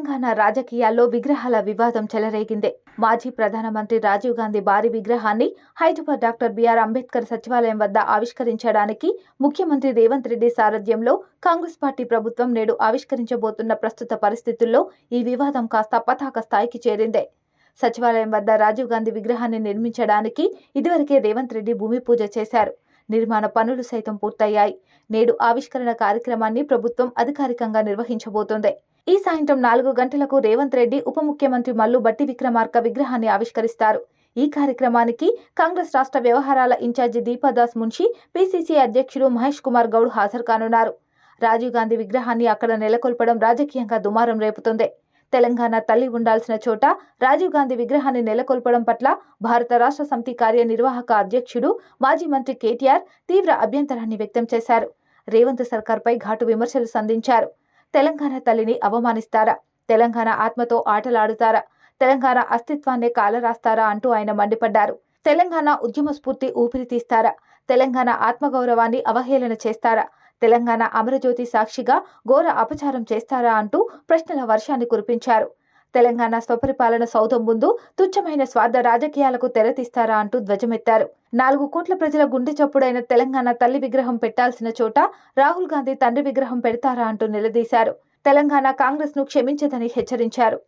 తెలంగాణ రాజకీయాల్లో విగ్రహాల వివాదం చెలరేగింది. మాజీ ప్రధానమంత్రి రాజీవ్ గాంధీ భారీ విగ్రహాన్ని హైదరాబాద్ డాక్టర్ బిఆర్ అంబేద్కర్ సచివాలయం వద్ద ఆవిష్కరించడానికి ముఖ్యమంత్రి రేవంత్ రెడ్డి సారథ్యంలో కాంగ్రెస్ పార్టీ ప్రభుత్వం నేడు ఆవిష్కరించబోతున్న ప్రస్తుత పరిస్థితుల్లో ఈ వివాదం కాస్త పతాక స్థాయికి చేరింది. సచివాలయం వద్ద రాజీవ్ గాంధీ విగ్రహాన్ని నిర్మించడానికి ఇదివరకే రేవంత్ రెడ్డి భూమి పూజ చేశారు. నిర్మాణ పనులు సైతం పూర్తయ్యాయి. నేడు ఆవిష్కరణ కార్యక్రమాన్ని ప్రభుత్వం అధికారికంగా నిర్వహించబోతోంది. ఈ సాయంత్రం నాలుగు గంటలకు రేవంత్ రెడ్డి ఉప ముఖ్యమంత్రి మల్లు బట్టి విక్రమార్క విగ్రహాన్ని ఆవిష్కరిస్తారు. ఈ కార్యక్రమానికి కాంగ్రెస్ రాష్ట్ర వ్యవహారాల ఇన్ఛార్జి దీపాదాస్ మున్షి పిసిసి అధ్యక్షుడు మహేష్ కుమార్ గౌడ్ హాజరు కానున్నారు. రాజీవ్ గాంధీ విగ్రహాన్ని అక్కడ నెలకొల్పడం రాజకీయంగా దుమారం రేపుతుంది. తెలంగాణ తల్లి ఉండాల్సిన చోట రాజీవ్ గాంధీ విగ్రహాన్ని నెలకొల్పడం పట్ల భారత రాష్ట్ర సమితి కార్యనిర్వాహక అధ్యక్షుడు మాజీ మంత్రి కేటీఆర్ తీవ్ర అభ్యంతరాన్ని వ్యక్తం చేశారు. రేవంత్ సర్కార్పై ఘాటు విమర్శలు సంధించారు. తెలంగాణ తల్లిని అవమానిస్తారా? తెలంగాణ ఆత్మతో ఆటలాడుతారా? తెలంగాణ అస్తిత్వాన్నే కాలరాస్తారా అంటూ ఆయన మండిపడ్డారు. తెలంగాణ ఉద్యమ స్ఫూర్తి ఊపిరి తీస్తారా? తెలంగాణ ఆత్మగౌరవాన్ని అవహేళన చేస్తారా? తెలంగాణ అమరజ్యోతి సాక్షిగా ఘోర అపచారం చేస్తారా అంటూ ప్రశ్నల వర్షాన్ని కురిపించారు. తెలంగాణ స్వపరిపాలన సౌధం ముందు తుచ్చమైన స్వార్థ రాజకీయాలకు తెరతీస్తారా అంటూ ధ్వజమెత్తారు. నాలుగు కోట్ల ప్రజల గుండె చప్పుడైన తెలంగాణ తల్లి విగ్రహం పెట్టాల్సిన చోట రాహుల్ గాంధీ తండ్రి విగ్రహం పెడతారా అంటూ నిలదీశారు. తెలంగాణ కాంగ్రెస్ను క్షమించదని హెచ్చరించారు.